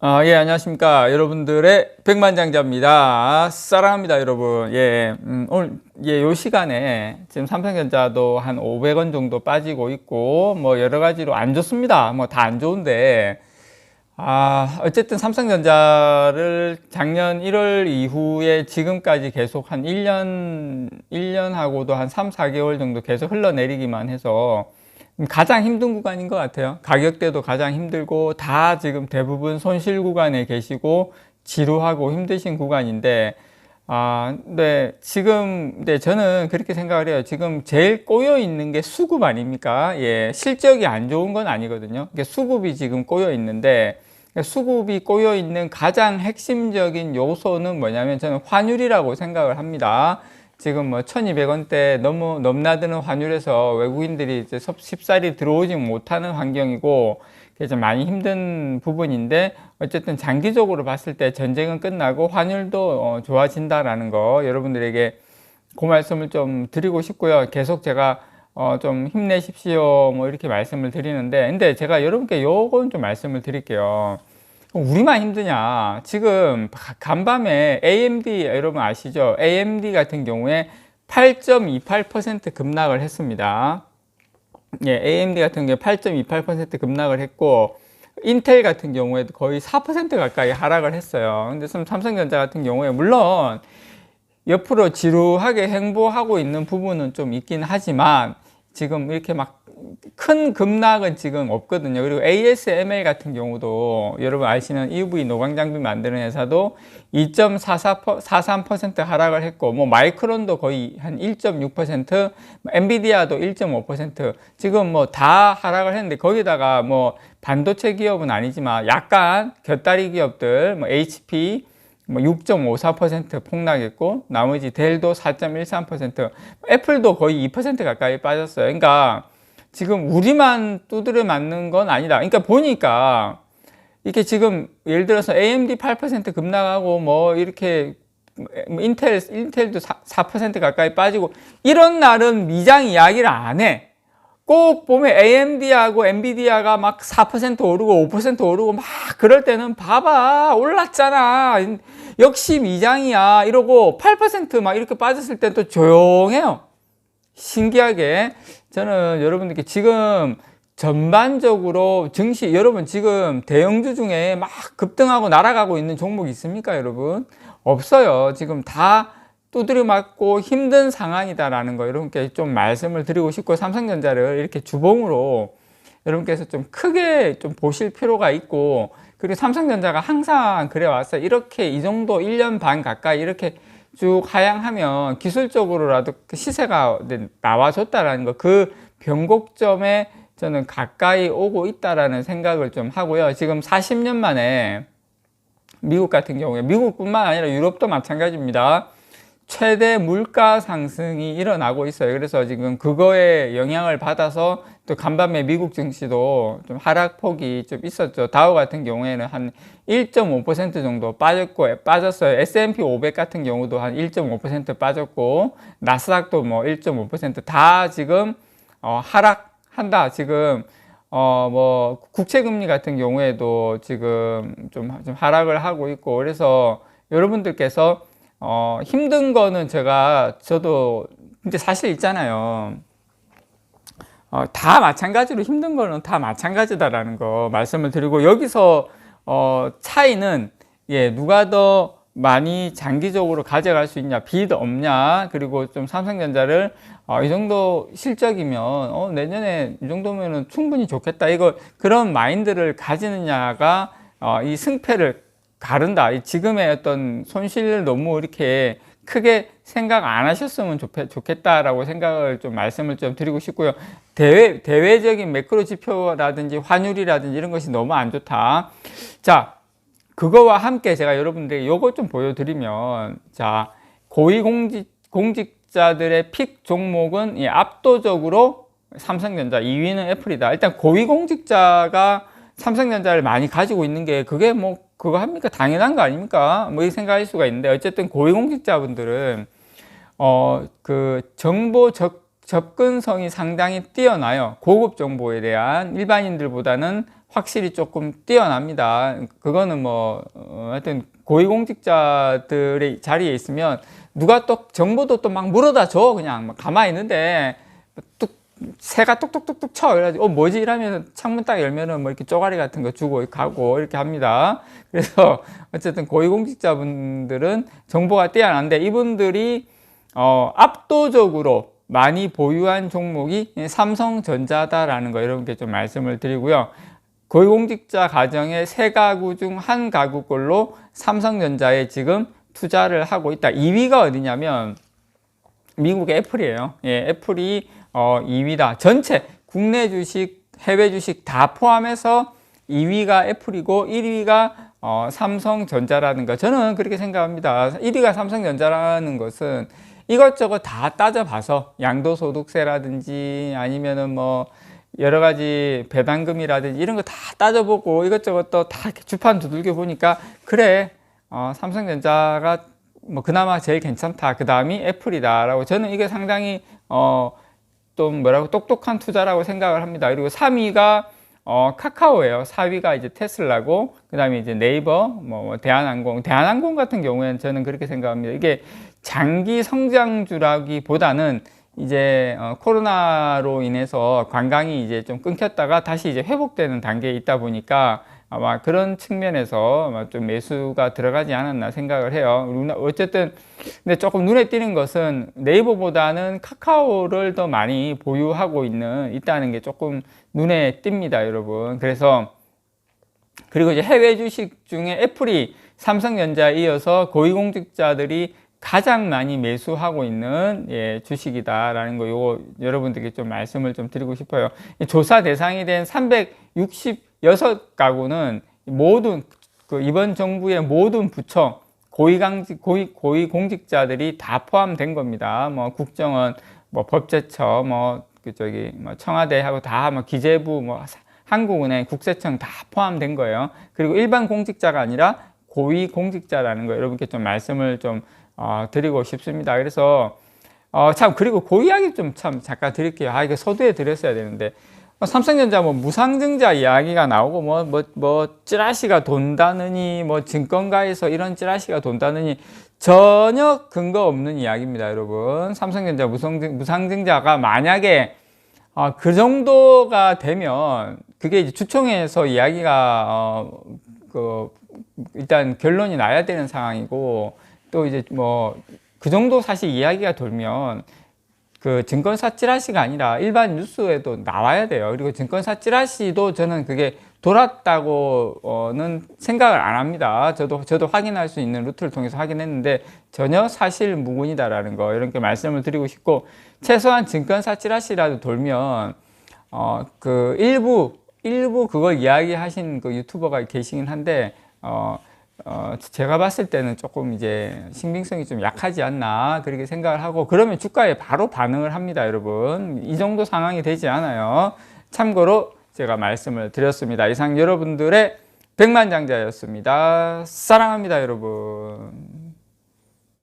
아, 예, 안녕하십니까. 여러분들의 백만장자입니다. 사랑합니다, 여러분. 예, 음, 오늘, 예, 요 시간에 지금 삼성전자도 한 500원 정도 빠지고 있고, 뭐, 여러 가지로 안 좋습니다. 뭐, 다 안 좋은데, 아, 어쨌든 삼성전자를 작년 1월 이후에 지금까지 계속 한 1년, 1년하고도 한 3, 4개월 정도 계속 흘러내리기만 해서, 가장 힘든 구간인 것 같아요. 가격대도 가장 힘들고 다 지금 대부분 손실 구간에 계시고 지루하고 힘드신 구간인데 아, 근데 지금 근데 저는 그렇게 생각을 해요. 지금 제일 꼬여 있는 게 수급 아닙니까? 예, 실적이 안 좋은 건 아니거든요. 이게 수급이 지금 꼬여 있는데 수급이 꼬여 있는 가장 핵심적인 요소는 뭐냐면 저는 환율이라고 생각을 합니다. 지금 뭐 1200원대 너무 넘나드는 환율에서 외국인들이 이제 쉽사리 들어오지 못하는 환경이고 그래서 많이 힘든 부분인데 어쨌든 장기적으로 봤을 때 전쟁은 끝나고 환율도 어, 좋아진다라는 거 여러분들에게 그 말씀을 좀 드리고 싶고요. 계속 제가 어, 좀 힘내십시오 뭐 이렇게 말씀을 드리는데 근데 제가 여러분께 요건 좀 말씀을 드릴게요. 우리만 힘드냐? 지금 간밤에 AMD 여러분 아시죠? AMD 같은 경우에 8.28% 급락을 했습니다. 예, AMD 같은 경우에 8.28% 급락을 했고 인텔 같은 경우에도 거의 4% 가까이 하락을 했어요. 근데 삼성전자 같은 경우에 물론 옆으로 지루하게 행보하고 있는 부분은 좀 있긴 하지만 지금 이렇게 막 큰 급락은 지금 없거든요. 그리고 ASML 같은 경우도 여러분 아시는 EUV 노광 장비 만드는 회사도 2.43% 하락을 했고, 뭐 마이크론도 거의 한 1.6%, 엔비디아도 1.5% 지금 뭐 다 하락을 했는데 거기다가 뭐 반도체 기업은 아니지만 약간 곁다리 기업들, 뭐 HP 뭐6.54% 폭락했고 나머지 델도 4.13% 애플도 거의 2% 가까이 빠졌어요. 그러니까 지금 우리만 두드려 맞는 건 아니다. 그러니까 보니까 이렇게 지금 예를 들어서 AMD 8% 급락하고 뭐 이렇게 인텔 인텔도 4, 4% 가까이 빠지고 이런 날은 미장 이야기를 안 해. 꼭 보면 AMD하고 엔비디아가 막 4% 오르고 5% 오르고 막 그럴 때는 봐봐 올랐잖아 역시 미장이야 이러고 8%막 이렇게 빠졌을 때또 조용해요 신기하게 저는 여러분들께 지금 전반적으로 증시 여러분 지금 대형주 중에 막 급등하고 날아가고 있는 종목이 있습니까 여러분? 없어요. 지금 다 두드려 맞고 힘든 상황이다라는 거 여러분께 좀 말씀을 드리고 싶고 삼성전자를 이렇게 주봉으로 여러분께서 좀 크게 좀 보실 필요가 있고 그리고 삼성전자가 항상 그래 왔어요. 이렇게 이 정도 1년 반 가까이 이렇게 쭉 하향하면 기술적으로라도 그 시세가 나와줬다라는 거 그 변곡점에 저는 가까이 오고 있다라는 생각을 좀 하고요. 지금 40년 만에 미국 같은 경우에 미국뿐만 아니라 유럽도 마찬가지입니다. 최대 물가 상승이 일어나고 있어요. 그래서 지금 그거에 영향을 받아서 또 간밤에 미국 증시도 좀 하락폭이 좀 있었죠. 다우 같은 경우에는 한 1.5% 정도 빠졌고 빠졌어요. S&P 500 같은 경우도 한 1.5% 빠졌고 나스닥도 뭐 1.5%다 지금 어 하락한다. 지금 어 뭐 국채 금리 같은 경우에도 지금 좀, 좀 하락을 하고 있고 그래서 여러분들께서 어, 힘든 거는 제가, 저도, 이제 사실 있잖아요. 어, 다 마찬가지로 힘든 거는 다 마찬가지다라는 거 말씀을 드리고, 여기서, 어, 차이는, 예, 누가 더 많이 장기적으로 가져갈 수 있냐, 빚 없냐, 그리고 좀 삼성전자를, 어, 이 정도 실적이면, 어, 내년에 이 정도면은 충분히 좋겠다. 이거, 그런 마인드를 가지느냐가, 어, 이 승패를 가른다. 지금의 어떤 손실을 너무 이렇게 크게 생각 안 하셨으면 좋겠, 다라고 생각을 좀 말씀을 좀 드리고 싶고요. 대외, 대외적인 매크로 지표라든지 환율이라든지 이런 것이 너무 안 좋다. 자, 그거와 함께 제가 여러분들에게 요거 좀 보여드리면, 자, 고위공직, 공직자들의 픽 종목은 압도적으로 삼성전자 2위는 애플이다. 일단 고위공직자가 삼성전자를 많이 가지고 있는 게 그게 뭐 그거 합니까? 당연한 거 아닙니까? 뭐 이 생각할 수가 있는데 어쨌든 고위공직자분들은 어 그 정보 접, 접근성이 상당히 뛰어나요. 고급 정보에 대한 일반인들보다는 확실히 조금 뛰어납니다. 그거는 뭐 어, 하여튼 고위공직자들의 자리에 있으면 누가 또 정보도 또 막 물어다 줘 그냥 막 가만히 있는데 뚝 새가 뚝뚝뚝뚝 쳐 그래가지고 어 뭐지 이러면 창문 딱 열면은 뭐 이렇게 쪼가리 같은 거 주고 가고 이렇게 합니다. 그래서 어쨌든 고위공직자분들은 정보가 뛰어난데 이분들이 어 압도적으로 많이 보유한 종목이 삼성전자다라는 거 이런 게 좀 말씀을 드리고요. 고위공직자 가정의 세 가구 중 한 가구꼴로 삼성전자에 지금 투자를 하고 있다. 2위가 어디냐면 미국의 애플이에요. 예, 애플이 어 2위다. 전체 국내 주식, 해외 주식 다 포함해서 2위가 애플이고 1위가 어, 삼성전자라는 거. 저는 그렇게 생각합니다. 1위가 삼성전자라는 것은 이것저것 다 따져봐서 양도소득세라든지 아니면은 뭐 여러 가지 배당금이라든지 이런 거 다 따져보고 이것저것 또 다 주판 두들겨 보니까 그래 어, 삼성전자가 뭐 그나마 제일 괜찮다. 그 다음이 애플이다라고 저는 이게 상당히 어, 좀 뭐라고 똑똑한 투자라고 생각을 합니다. 그리고 3위가 어, 카카오예요. 4위가 이제 테슬라고 그 다음에 이제 네이버 뭐 대한항공. 대한항공 같은 경우에는 저는 그렇게 생각합니다. 이게 장기 성장주라기보다는 이제 어, 코로나로 인해서 관광이 이제 좀 끊겼다가 다시 이제 회복되는 단계에 있다 보니까 아마 그런 측면에서 아마 좀 매수가 들어가지 않았나 생각을 해요. 어쨌든 근데 조금 눈에 띄는 것은 네이버보다는 카카오를 더 많이 보유하고 있는 있다는 게 조금 눈에 띕니다, 여러분. 그래서 그리고 이제 해외 주식 중에 애플이 삼성전자에 이어서 고위공직자들이 가장 많이 매수하고 있는 예, 주식이다라는 거 요거 여러분들께 좀 말씀을 좀 드리고 싶어요. 이 조사 대상이 된 366가구는 모든 그 이번 정부의 모든 부처 고위강직 고위 고위 공직자들이 다 포함된 겁니다. 뭐 국정원, 뭐 법제처, 뭐 그 저기 뭐 청와대하고 다 뭐 기재부, 뭐 한국은행, 국세청 다 포함된 거예요. 그리고 일반 공직자가 아니라 고위 공직자라는 거 여러분께 좀 말씀을 좀 어, 드리고 싶습니다. 그래서 어, 참 그리고 그 이야기 좀 참 잠깐 드릴게요. 아 이거 서두에 드렸어야 되는데 어, 삼성전자 뭐 무상증자 이야기가 나오고 뭐뭐 뭐 찌라시가 돈다느니 뭐 증권가에서 이런 찌라시가 돈다느니 전혀 근거 없는 이야기입니다, 여러분. 삼성전자 무상증, 무상증자가 만약에 어, 그 정도가 되면 그게 이제 주총에서 이야기가 어, 그 일단 결론이 나야 되는 상황이고 또 이제 뭐 그 정도 사실 이야기가 돌면 그 증권사 찌라시가 아니라 일반 뉴스에도 나와야 돼요. 그리고 증권사 찌라시도 저는 그게 돌았다고는 생각을 안 합니다. 저도 저도 확인할 수 있는 루트를 통해서 확인했는데 전혀 사실 무근이다라는 거 이렇게 말씀을 드리고 싶고 최소한 증권사 찌라시라도 돌면 어 그 일부 일부 그걸 이야기하신 그 유튜버가 계시긴 한데 어 어, 제가 봤을 때는 조금 이제 신빙성이 좀 약하지 않나 그렇게 생각을 하고 그러면 주가에 바로 반응을 합니다 여러분. 이 정도 상황이 되지 않아요. 참고로 제가 말씀을 드렸습니다. 이상 여러분들의 백만장자였습니다. 사랑합니다 여러분